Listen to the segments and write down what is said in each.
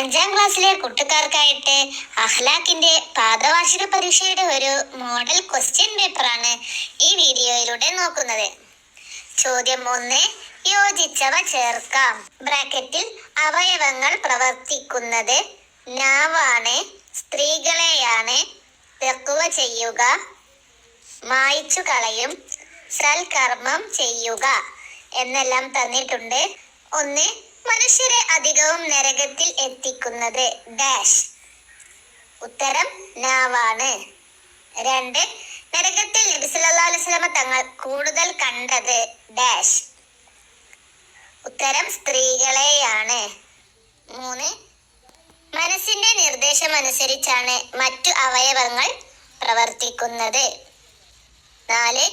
അഞ്ചാം ക്ലാസ്സിലെ കുട്ടിക്കാർക്കായിട്ട് അഹ്ലാഖിന്റെ പാദവാർഷിക പരീക്ഷയുടെ ഒരു മോഡൽ ക്വസ്റ്റ്യൻ പേപ്പറാണ് ഈ വീഡിയോയിലൂടെ നോക്കുന്നത്. ചോദ്യം ഒന്ന് യോജിച്ചവ ചേർക്കാം. ബ്രാക്കറ്റിൽ അവയവങ്ങൾ പ്രവർത്തിക്കുന്നത് നാവാണ് സ്ത്രീകളെയാണ് തെക്കുവ ചെയ്യുക മായ്ച്ചു കളയും സൽകർമ്മം ചെയ്യുക എന്നെല്ലാം തന്നിട്ടുണ്ട്. ഒന്ന് മനുഷ്യരെ അധികവും നരകത്തിൽ എത്തിക്കുന്നത് ഡാഷ്. ഉത്തരം നാവാണ്. രണ്ട് നരകത്തിൽ നബിസുലിസ്ലമ തങ്ങൾ കൂടുതൽ കണ്ടത് ഡാഷ്. ഉത്തരം സ്ത്രീകളെയാണ്. മൂന്ന് മനസ്സിന്റെ നിർദ്ദേശം അനുസരിച്ചാണ് മറ്റു അവയവങ്ങൾ പ്രവർത്തിക്കുന്നത്. നാല്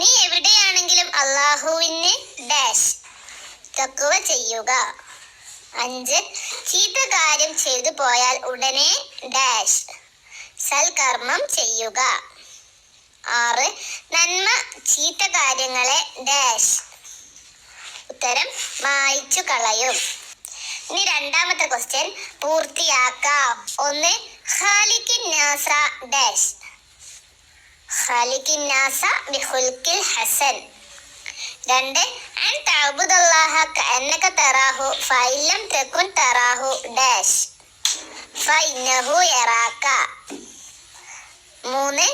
നീ എവിടെയാണെങ്കിലും അള്ളാഹുവിന് ഡാഷ്. തക്കുവ ചെയ്യുക. അഞ്ച് ചീത്ത കാര്യം ചെയ്തു പോയാൽ ഉടനെ ഡാഷ്. സൽകർമ്മം ചെയ്യുക. ആറ് നന്മ ചീത്ത കാര്യങ്ങളെ ഡാഷ്. ഉത്തരം വായിച്ചു കളയും. ഇനി രണ്ടാമത്തെ ക്വസ്റ്റ്യൻ പൂർത്തിയാക്കാം. ഒന്ന് ഖാലിഖിൻ നാസ ഡാഷ്. ഖാലിഖിൻ നാസ ബിഹുൽക്കിൽ ഹസൻ. രണ്ട് അൻ തഅബുദല്ലാഹ കഅന്നക തറാഹു ഫഇല്ലം തകുൻ തറാഹു ഡാഷ് ഫഇന്നഹു യറാക മൂന്ന്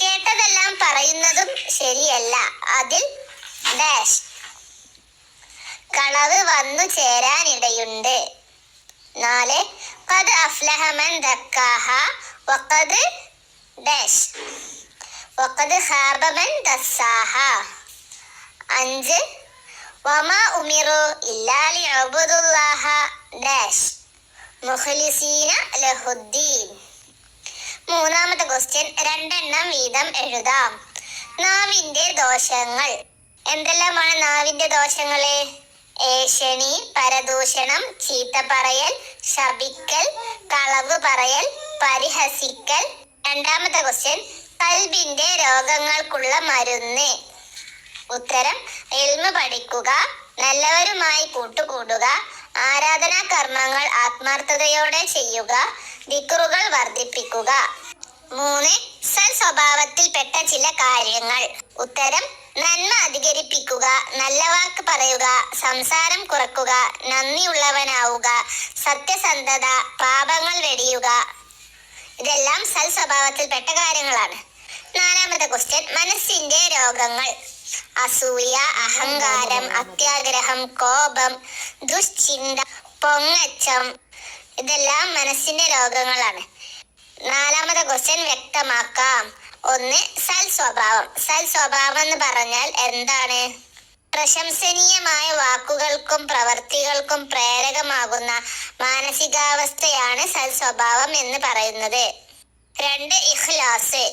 കേട്ടതെല്ലാം പറയുന്നതും ശരിയല്ല അതിൽ ഡാഷ് കളവ് വന്നു ചേരാനിടയുണ്ട് നാല് قد أفلح من دكاها وقد ഡാഷ് وقد خاب من دساها അഞ്ച്. വമ ഉമിറു ഇല്ലാ അബുദുല്ലാഹ ഡാഷ്. മുഖലിസീന ലഹുദ്ദീൻ. മൂന്നാമത്തെ ക്വസ്റ്റ്യൻ രണ്ടെണ്ണം വീതം എഴുതാം. നാവിന്റെ ദോഷങ്ങൾ. എന്തെല്ലാമാണ് നാവിന്റെ ദോഷങ്ങൾ? ഏഷണി പരദൂഷണം ചീത്ത പറയൽ ശപിക്കൽ കളവ് പറയൽ പരിഹസിക്കൽ. രണ്ടാമത്തെ ക്വസ്റ്റ്യൻ കൽബിന്റെ രോഗങ്ങൾക്കുള്ള മരുന്ന്. ഉത്തരം എൽമ പഠിക്കുക നല്ലവരുമായി കൂട്ടുകൂടുക ആരാധനാ കർമ്മങ്ങൾ ആത്മാർത്ഥതയോടെ ചെയ്യുക ദിക്റുകൾ വർദ്ധിപ്പിക്കുക. മൂന്ന് സൽ സ്വഭാവത്തിൽപ്പെട്ട ചില കാര്യങ്ങൾ. ഉത്തരം നന്മ അധികരിപ്പിക്കുക നല്ല വാക്ക് പറയുക സംസാരം കുറക്കുക നന്ദിയുള്ളവനാവുക സത്യസന്ധത പാപങ്ങൾ വെടിയുക. ഇതെല്ലാം സൽ സ്വഭാവത്തിൽപ്പെട്ട കാര്യങ്ങളാണ്. നാലാമത്തെ ക്വസ്റ്റ്യൻ മനസ്സിന്റെ രോഗങ്ങൾ. അസൂയ അഹങ്കാരം അത്യാഗ്രഹം കോപം ദുശ്ചിന്ത പൊങ്ങച്ചം ഇതെല്ലാം മനസ്സിന്റെ രോഗങ്ങളാണ്. നാലാമത്തെ ക്വസ്റ്റ്യൻ വ്യക്തമാക്കാം. ഒന്ന് സൽ സ്വഭാവം സൽ സ്വഭാവം എന്ന് പറഞ്ഞാൽ എന്താണ്? പ്രശംസനീയമായ വാക്കുകൾക്കും പ്രവർത്തികൾക്കും പ്രേരകമാകുന്ന മാനസികാവസ്ഥയാണ് സൽ സ്വഭാവം എന്ന് പറയുന്നത്. രണ്ട് ഇഖ്ലാസ്.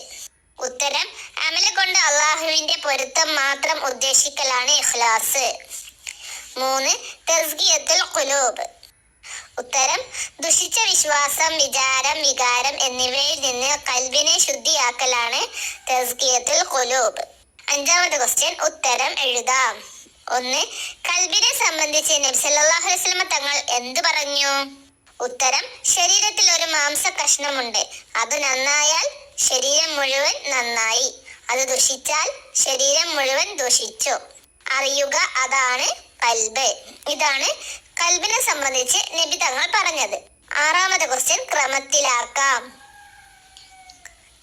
ഉത്തരം അമല കൊണ്ട് അള്ളാഹുവിന്റെ പൊരുത്തം മാത്രം ഉദ്ദേശിക്കലാണ് ഇഖ്ലാസ്. മൂന്ന് തസ്കിയത്തുൽ ഖുലൂബ്. ഉത്തരം ദുഷിച്ച വിശ്വാസം വിചാരം വികാരം എന്നിവയിൽ നിന്ന് കൽബിനെ ശുദ്ധിയാക്കലാണ് തസ്കിയത്തുൽ ഖുലൂബ്. അഞ്ചാമത്തെ ക്വസ്റ്റ്യൻ ഉത്തരം എഴുതാം. ഒന്ന് കൽബിനെ സംബന്ധിച്ച് നബി സല്ലല്ലാഹു അലൈഹി തങ്ങൾ എന്തു പറഞ്ഞു? ഉത്തരം ശരീരത്തിൽ ഒരു മാംസ കഷ്ണമുണ്ട്. അത് നന്നായാൽ ശരീരം മുഴുവൻ നന്നായി. അത് ദുഷിച്ചാൽ ശരീരം മുഴുവൻ ദുഷിച്ചു. അറിയുക അതാണ് കൽബ്. ഇതാണ് കൽബിനെ സംബന്ധിച്ച് നബി തങ്ങൾ പറഞ്ഞത്. ആറാമത്തെ ക്വസ്റ്റ്യൻ ക്രമത്തിലാക്കാം.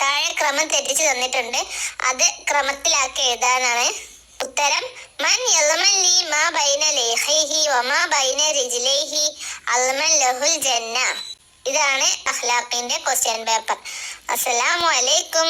താഴെ ക്രമം തെറ്റിച്ച് തന്നിട്ടുണ്ട്. അത് ക്രമത്തിലാക്കി എഴുതാനാണ്. ഉത്തരം മൻ യളമൻ ലി മാ ബൈന ലേഖൈഹി വമാ ബൈന റിജ്ലൈഹി അൽമൻ ലഹുൽ ജന്ന. ഇതാണ് അഖ്ലാഖിന്റെ ക്വസ്റ്റ്യൻ പേപ്പർ അസ്സലാമു അലൈക്കും.